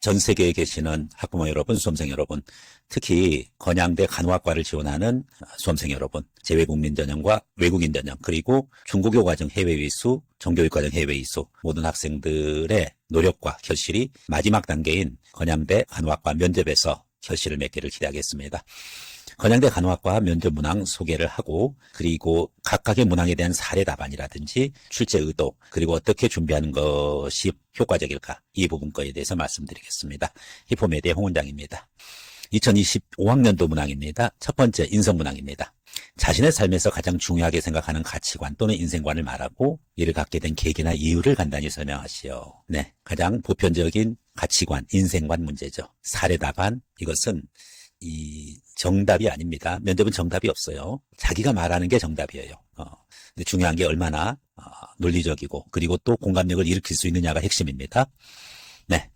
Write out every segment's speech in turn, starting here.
전 세계에 계시는 학부모 여러분, 수험생 여러분, 특히 건양대 간호학과를 지원하는 수험생 여러분, 재외국민 전형과 외국인 전형, 그리고 중국어 과정 해외 이수, 정교육 과정 해외 이수 모든 학생들의 노력과 결실이 마지막 단계인 건양대 간호학과 면접에서 결실을 맺기를 기대하겠습니다. 건양대 간호학과 면접 문항 소개를 하고 그리고 각각의 문항에 대한 사례 답안이라든지 출제 의도 그리고 어떻게 준비하는 것이 효과적일까 이 부분 거에 대해서 말씀드리겠습니다. 히포메디의 홍 원장입니다. 2025학년도 문항입니다. 첫 번째 인성 문항입니다. 자신의 삶에서 가장 중요하게 생각하는 가치관 또는 인생관을 말하고 이를 갖게 된 계기나 이유를 간단히 설명하시오. 네, 가장 보편적인 가치관, 인생관 문제죠. 사례 답안 이것은 이 정답이 아닙니다. 면접은 정답이 없어요. 자기가 말하는 게 정답이에요. 어, 근데 중요한 게 얼마나 어, 논리적이고 그리고 또 공감력을 일으킬 수 있느냐가 핵심입니다. 네.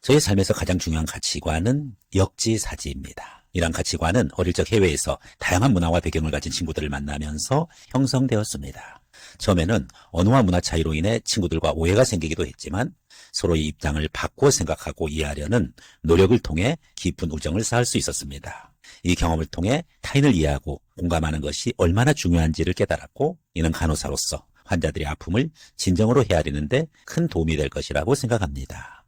저의 삶에서 가장 중요한 가치관은 역지사지입니다. 이런 가치관은 어릴 적 해외에서 다양한 문화와 배경을 가진 친구들을 만나면서 형성되었습니다. 처음에는 언어와 문화 차이로 인해 친구들과 오해가 생기기도 했지만 서로의 입장을 바꾸어 생각하고 이해하려는 노력을 통해 깊은 우정을 쌓을 수 있었습니다. 이 경험을 통해 타인을 이해하고 공감하는 것이 얼마나 중요한지를 깨달았고 이는 간호사로서 환자들의 아픔을 진정으로 헤아리는데 큰 도움이 될 것이라고 생각합니다.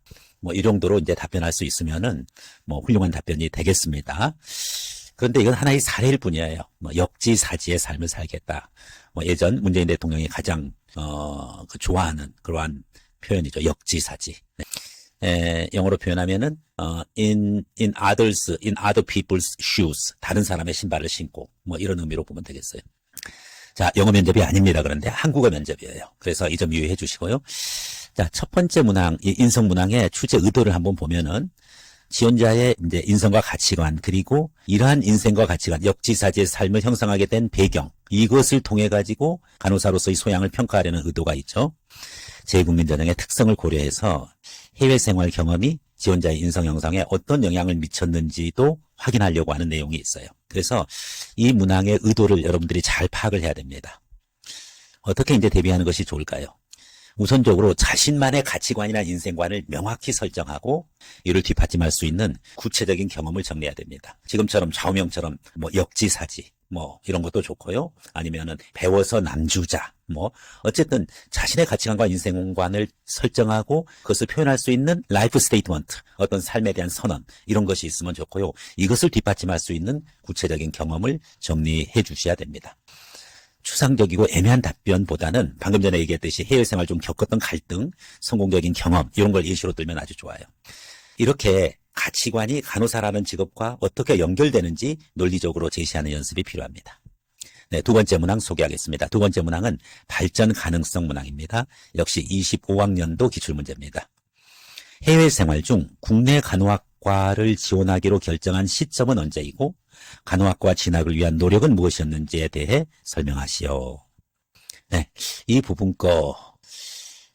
뭐 이 정도로 이제 답변할 수 있으면은 뭐 훌륭한 답변이 되겠습니다. 그런데 이건 하나의 사례일 뿐이에요. 뭐 역지사지의 삶을 살겠다. 뭐 예전 문재인 대통령이 가장 어, 그 좋아하는 그러한 표현이죠. 역지사지. 네. 에, 영어로 표현하면은 어, in in others in other people's shoes 다른 사람의 신발을 신고 뭐 이런 의미로 보면 되겠어요. 자, 영어 면접이 아닙니다. 그런데 한국어 면접이에요. 그래서 이 점 유의해 주시고요. 자, 첫 번째 문항, 이 인성 문항의 출제 의도를 한번 보면은 지원자의 이제 인성과 가치관 그리고 이러한 인생과 가치관 역지사지의 삶을 형성하게 된 배경 이것을 통해 가지고 간호사로서의 소양을 평가하려는 의도가 있죠. 재국민 전형의 특성을 고려해서 해외 생활 경험이 지원자의 인성 형성에 어떤 영향을 미쳤는지도 확인하려고 하는 내용이 있어요. 그래서 이 문항의 의도를 여러분들이 잘 파악을 해야 됩니다. 어떻게 이제 대비하는 것이 좋을까요? 우선적으로 자신만의 가치관이나 인생관을 명확히 설정하고 이를 뒷받침할 수 있는 구체적인 경험을 정리해야 됩니다. 지금처럼 좌우명처럼 뭐 역지사지 뭐 이런 것도 좋고요. 아니면은 배워서 남주자 뭐 어쨌든 자신의 가치관과 인생관을 설정하고 그것을 표현할 수 있는 라이프 스테이트먼트 어떤 삶에 대한 선언 이런 것이 있으면 좋고요. 이것을 뒷받침할 수 있는 구체적인 경험을 정리해 주셔야 됩니다. 추상적이고 애매한 답변보다는 방금 전에 얘기했듯이 해외 생활 좀 겪었던 갈등, 성공적인 경험 이런 걸 예시로 들면 아주 좋아요. 이렇게 가치관이 간호사라는 직업과 어떻게 연결되는지 논리적으로 제시하는 연습이 필요합니다. 네, 두 번째 문항 소개하겠습니다. 두 번째 문항은 발전 가능성 문항입니다. 역시 25학년도 기출문제입니다. 해외 생활 중 국내 간호학과를 지원하기로 결정한 시점은 언제이고 간호학과 진학을 위한 노력은 무엇이었는지에 대해 설명하시오. 네, 이 부분 거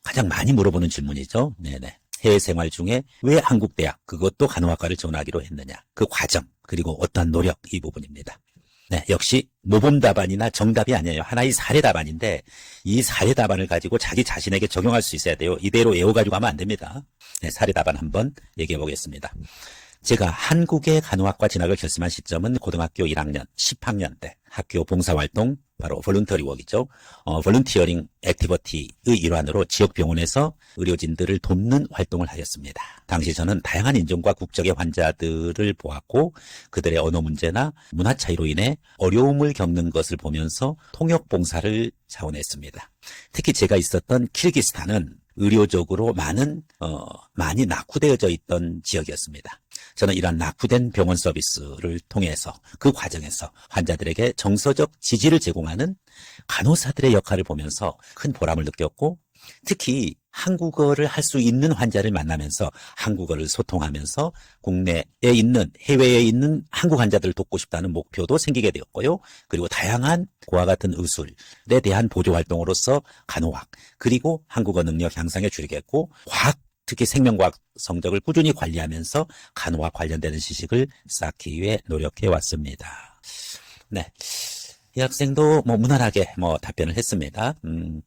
가장 많이 물어보는 질문이죠. 네네. 해외 생활 중에 왜 한국 대학 그것도 간호학과를 지원하기로 했느냐 그 과정 그리고 어떠한 노력 이 부분입니다. 네, 역시 모범 답안이나 정답이 아니에요. 하나의 사례 답안인데 이 사례 답안을 가지고 자기 자신에게 적용할 수 있어야 돼요. 이대로 외워가지고 하면 안 됩니다. 네, 사례 답안 한번 얘기해 보겠습니다. 제가 한국의 간호학과 진학을 결심한 시점은 고등학교 1학년, 10학년 때 학교 봉사활동, 바로 볼런터리 웍이죠. 어, 볼런티어링 액티버티의 일환으로 지역 병원에서 의료진들을 돕는 활동을 하였습니다. 당시 저는 다양한 인종과 국적의 환자들을 보았고 그들의 언어 문제나 문화 차이로 인해 어려움을 겪는 것을 보면서 통역 봉사를 자원했습니다. 특히 제가 있었던 키르기스탄은 의료적으로 많은 어, 많이 낙후되어져 있던 지역이었습니다. 저는 이러한 낙후된 병원 서비스를 통해서 그 과정에서 환자들에게 정서적 지지를 제공하는 간호사들의 역할을 보면서 큰 보람을 느꼈고 특히 한국어를 할 수 있는 환자를 만나면서 한국어를 소통하면서 국내에 있는 해외에 있는 한국 환자들을 돕고 싶다는 목표도 생기게 되었고요. 그리고 다양한 고와 같은 의술에 대한 보조 활동으로서 간호학 그리고 한국어 능력 향상에 주력했고 과학 특히 생명과학 성적을 꾸준히 관리하면서 간호와 관련되는 지식을 쌓기 위해 노력해 왔습니다. 네. 이 학생도 뭐 무난하게 뭐 답변을 했습니다. 음,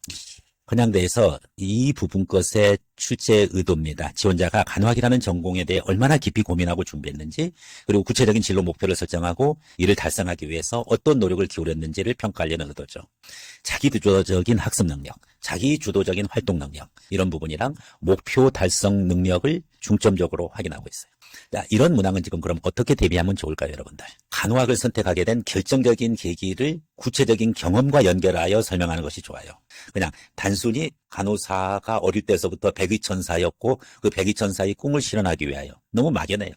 건양대에서 이 부분 것의 출제 의도입니다. 지원자가 간호학이라는 전공에 대해 얼마나 깊이 고민하고 준비했는지, 그리고 구체적인 진로 목표를 설정하고 이를 달성하기 위해서 어떤 노력을 기울였는지를 평가하려는 의도죠. 자기 주도적인 학습 능력, 자기 주도적인 활동 능력, 이런 부분이랑 목표 달성 능력을 중점적으로 확인하고 있어요. 자, 이런 문항은 지금 그럼 어떻게 대비하면 좋을까요, 여러분들? 간호학을 선택하게 된 결정적인 계기를 구체적인 경험과 연결하여 설명하는 것이 좋아요. 그냥 단순히 간호사가 어릴 때서부터 백의천사였고 그 백의천사의 꿈을 실현하기 위하여 너무 막연해요.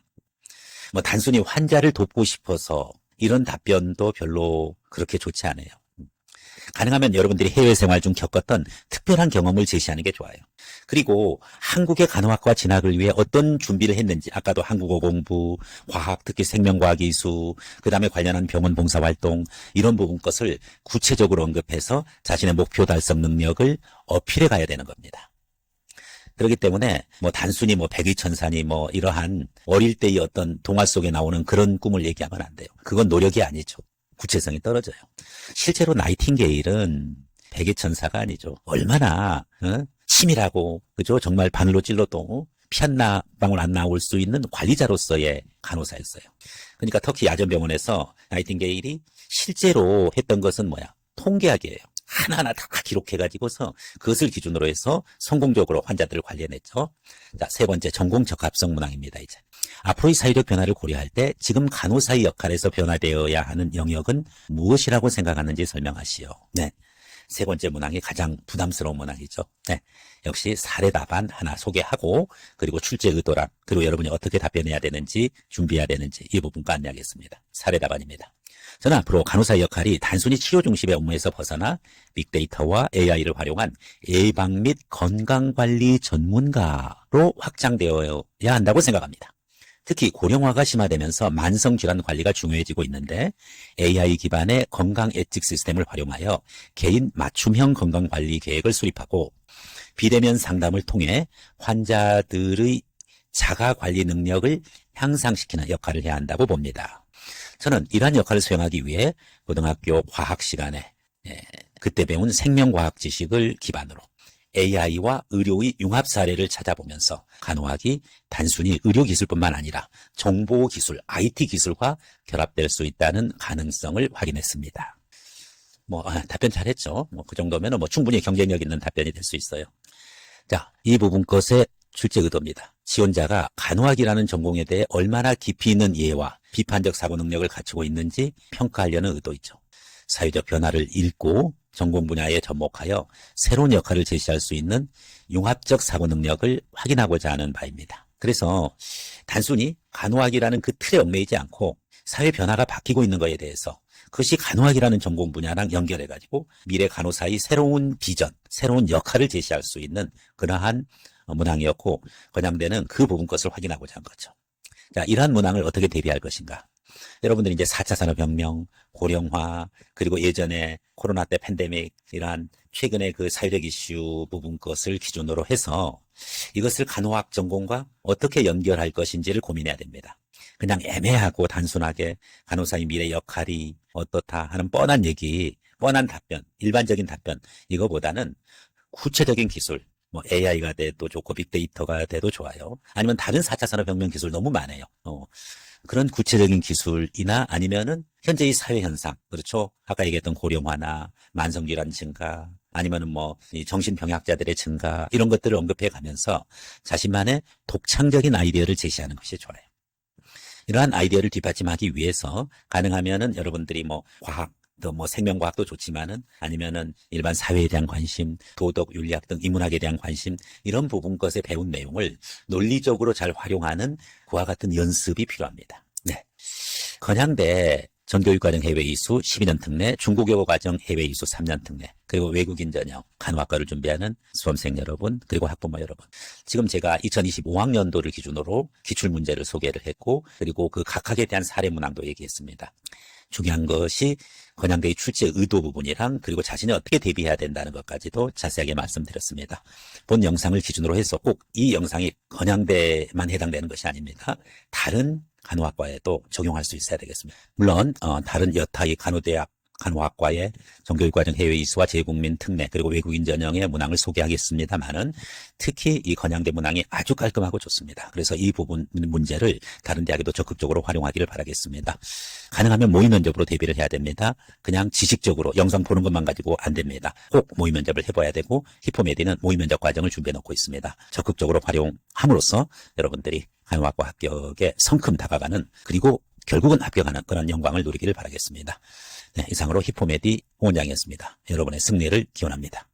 뭐 단순히 환자를 돕고 싶어서 이런 답변도 별로 그렇게 좋지 않아요. 가능하면 여러분들이 해외 생활 중 겪었던 특별한 경험을 제시하는 게 좋아요. 그리고 한국의 간호학과 진학을 위해 어떤 준비를 했는지 아까도 한국어 공부, 과학, 특히 생명과학 이수, 그 다음에 관련한 병원 봉사 활동 이런 부분 것을 구체적으로 언급해서 자신의 목표 달성 능력을 어필해 가야 되는 겁니다. 그렇기 때문에 뭐 단순히 뭐 백의천사니 뭐 이러한 어릴 때의 어떤 동화 속에 나오는 그런 꿈을 얘기하면 안 돼요. 그건 노력이 아니죠. 구체성이 떨어져요. 실제로 나이팅게일은 백의 천사가 아니죠. 얼마나 어? 치밀하고 그죠? 정말 바늘로 찔러도 피한 방울 안 나올 수 있는 관리자로서의 간호사였어요. 그러니까 터키 야전병원에서 나이팅게일이 실제로 했던 것은 뭐야? 통계학이에요. 하나하나 다 기록해가지고서 그것을 기준으로 해서 성공적으로 환자들을 관리해냈죠. 자, 세 번째 전공 적합성 문항입니다, 이제. 앞으로의 사회적 변화를 고려할 때 지금 간호사의 역할에서 변화되어야 하는 영역은 무엇이라고 생각하는지 설명하시오. 네. 세 번째 문항이 가장 부담스러운 문항이죠. 네. 역시 사례 답안 하나 소개하고 그리고 출제 의도랑 그리고 여러분이 어떻게 답변해야 되는지 준비해야 되는지 이 부분과 안내하겠습니다. 사례 답안입니다. 저는 앞으로 간호사의 역할이 단순히 치료 중심의 업무에서 벗어나 빅데이터와 AI를 활용한 예방 및 건강관리 전문가로 확장되어야 한다고 생각합니다. 특히 고령화가 심화되면서 만성 질환 관리가 중요해지고 있는데 AI 기반의 건강 예측 시스템을 활용하여 개인 맞춤형 건강 관리 계획을 수립하고 비대면 상담을 통해 환자들의 자가 관리 능력을 향상시키는 역할을 해야 한다고 봅니다. 저는 이러한 역할을 수행하기 위해 고등학교 과학 시간에 예, 그때 배운 생명과학 지식을 기반으로 AI와 의료의 융합 사례를 찾아보면서 간호학이 단순히 의료 기술뿐만 아니라 정보 기술, IT 기술과 결합될 수 있다는 가능성을 확인했습니다. 뭐 아, 답변 잘했죠. 뭐 그 정도면 뭐 충분히 경쟁력 있는 답변이 될 수 있어요. 자, 이 부분 것의 출제 의도입니다. 지원자가 간호학이라는 전공에 대해 얼마나 깊이 있는 이해와 비판적 사고 능력을 갖추고 있는지 평가하려는 의도이죠. 사회적 변화를 읽고 전공 분야에 접목하여 새로운 역할을 제시할 수 있는 융합적 사고 능력을 확인하고자 하는 바입니다. 그래서 단순히 간호학이라는 그 틀에 얽매이지 않고 사회 변화가 바뀌고 있는 것에 대해서 그것이 간호학이라는 전공 분야랑 연결해가지고 미래 간호사의 새로운 비전, 새로운 역할을 제시할 수 있는 그러한 문항이었고 건양대는 그 부분 것을 확인하고자 한 거죠. 자, 이러한 문항을 어떻게 대비할 것인가? 여러분들이 이제 4차 산업혁명, 고령화, 그리고 예전에 코로나 때 팬데믹, 이러한 최근의 그 사회적 이슈 부분 것을 기준으로 해서 이것을 간호학 전공과 어떻게 연결할 것인지를 고민해야 됩니다. 그냥 애매하고 단순하게 간호사의 미래 역할이 어떻다 하는 뻔한 얘기, 뻔한 답변, 일반적인 답변, 이거보다는 구체적인 기술, 뭐 AI가 돼도 좋고 빅데이터가 돼도 좋아요. 아니면 다른 4차 산업혁명 기술 너무 많아요. 어, 그런 구체적인 기술이나 아니면은 현재의 사회 현상, 그렇죠? 아까 얘기했던 고령화나 만성질환 증가, 아니면은 뭐 정신병약자들의 증가 이런 것들을 언급해 가면서 자신만의 독창적인 아이디어를 제시하는 것이 좋아요. 이러한 아이디어를 뒷받침하기 위해서 가능하면은 여러분들이 뭐 과학 또 뭐 생명과학도 좋지만은 아니면은 일반 사회에 대한 관심, 도덕, 윤리학 등 인문학에 대한 관심 이런 부분 것에 배운 내용을 논리적으로 잘 활용하는 그와 같은 연습이 필요합니다. 네. 건양대 전교육과정 해외 이수 12년 특례, 중국어 과정 해외 이수 3년 특례, 그리고 외국인 전형 간호학과를 준비하는 수험생 여러분, 그리고 학부모 여러분. 지금 제가 2025학년도를 기준으로 기출 문제를 소개를 했고, 그리고 그 각학에 대한 사례 문항도 얘기했습니다. 중요한 것이 건양대의 출제 의도 부분이랑 그리고 자신이 어떻게 대비해야 된다는 것까지도 자세하게 말씀드렸습니다. 본 영상을 기준으로 해서 꼭 이 영상이 건양대만 해당되는 것이 아닙니다. 다른 간호학과에도 적용할 수 있어야 되겠습니다. 물론 어, 다른 여타의 간호대학 간호학과의 정교육과정 해외 이수와 재국민 특례 그리고 외국인 전형의 문항을 소개하겠습니다만은 특히 이 건양대 문항이 아주 깔끔하고 좋습니다. 그래서 이 부분 문제를 다른 대학에도 적극적으로 활용하기를 바라겠습니다. 가능하면 모의 면접으로 대비를 해야 됩니다. 그냥 지식적으로 영상 보는 것만 가지고 안 됩니다. 꼭 모의 면접을 해봐야 되고 히포메디는 모의 면접 과정을 준비해 놓고 있습니다. 적극적으로 활용함으로써 여러분들이 간호학과 합격에 성큼 다가가는 그리고 결국은 합격하는 그런 영광을 누리기를 바라겠습니다. 네, 이상으로 히포메디 원장이었습니다. 여러분의 승리를 기원합니다.